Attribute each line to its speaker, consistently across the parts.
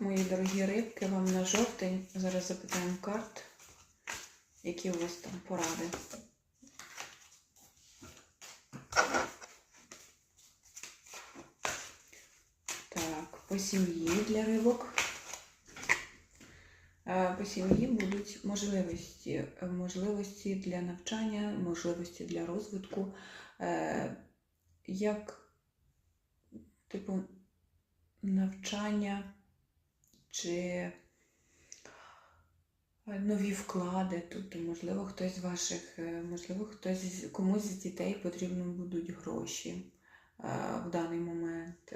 Speaker 1: Мої дорогі рибки, вам на жовтень. Зараз запитаємо карт, які у вас там поради. Так, по сім'ї для рибок. Е, По сім'ї будуть можливості, е, можливості для навчання, можливості для розвитку, е, як типу навчання чи е, нові вклади. Тобто, можливо, хтось з ваших, е, можливо, хтось комусь з дітей потрібно будуть гроші е, в даний момент,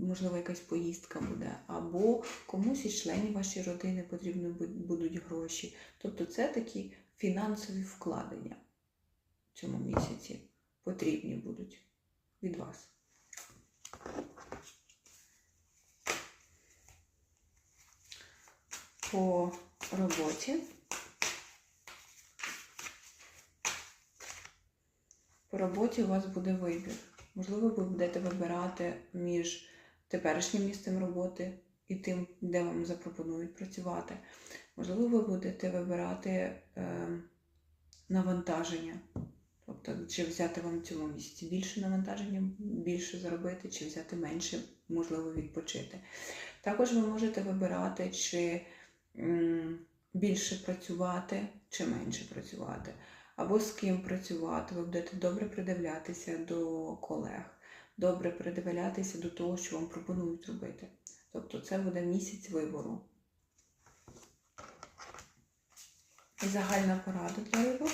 Speaker 1: можливо, якась поїздка буде, або комусь із членів вашої родини потрібно будуть гроші. Тобто це такі фінансові вкладення в цьому місяці потрібні будуть від вас. По роботі. По роботі у вас буде вибір. Можливо, ви будете вибирати між теперішнім місцем роботи і тим, де вам запропонують працювати. Можливо, ви будете вибирати е, навантаження. Тобто, чи взяти вам в цьому місяці більше навантаження, більше заробити, чи взяти менше, можливо, відпочити. Також ви можете вибирати, чи більше працювати, чи менше працювати або з ким працювати, ви будете добре придивлятися до колег, добре придивлятися до того, що вам пропонують робити. Тобто це буде місяць вибору. Загальна порада для рибок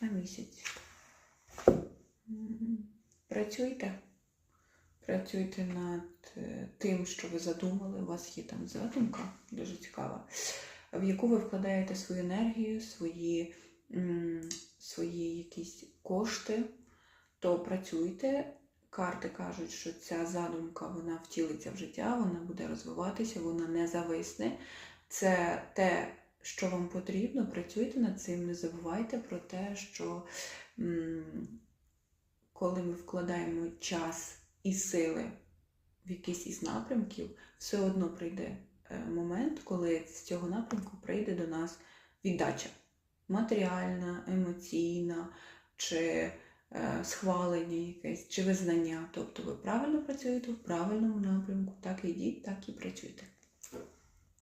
Speaker 1: на місяць. Працюйте. Працюйте над е, тим, що ви задумали. У вас є там задумка, дуже цікава в яку ви вкладаєте свою енергію, свої, свої якісь кошти, то працюйте. Карти кажуть, що ця задумка вона втілиться в життя, вона буде розвиватися, вона не зависне. Це те, що вам потрібно, працюйте над цим, не забувайте про те, що коли ми вкладаємо час і сили в якийсь із напрямків, все одно прийде е, момент, коли з цього напрямку прийде до нас віддача матеріальна, емоційна, чи е, схвалення якесь, чи визнання. Тобто ви правильно працюєте в правильному напрямку, так і йдіть, так і працюйте.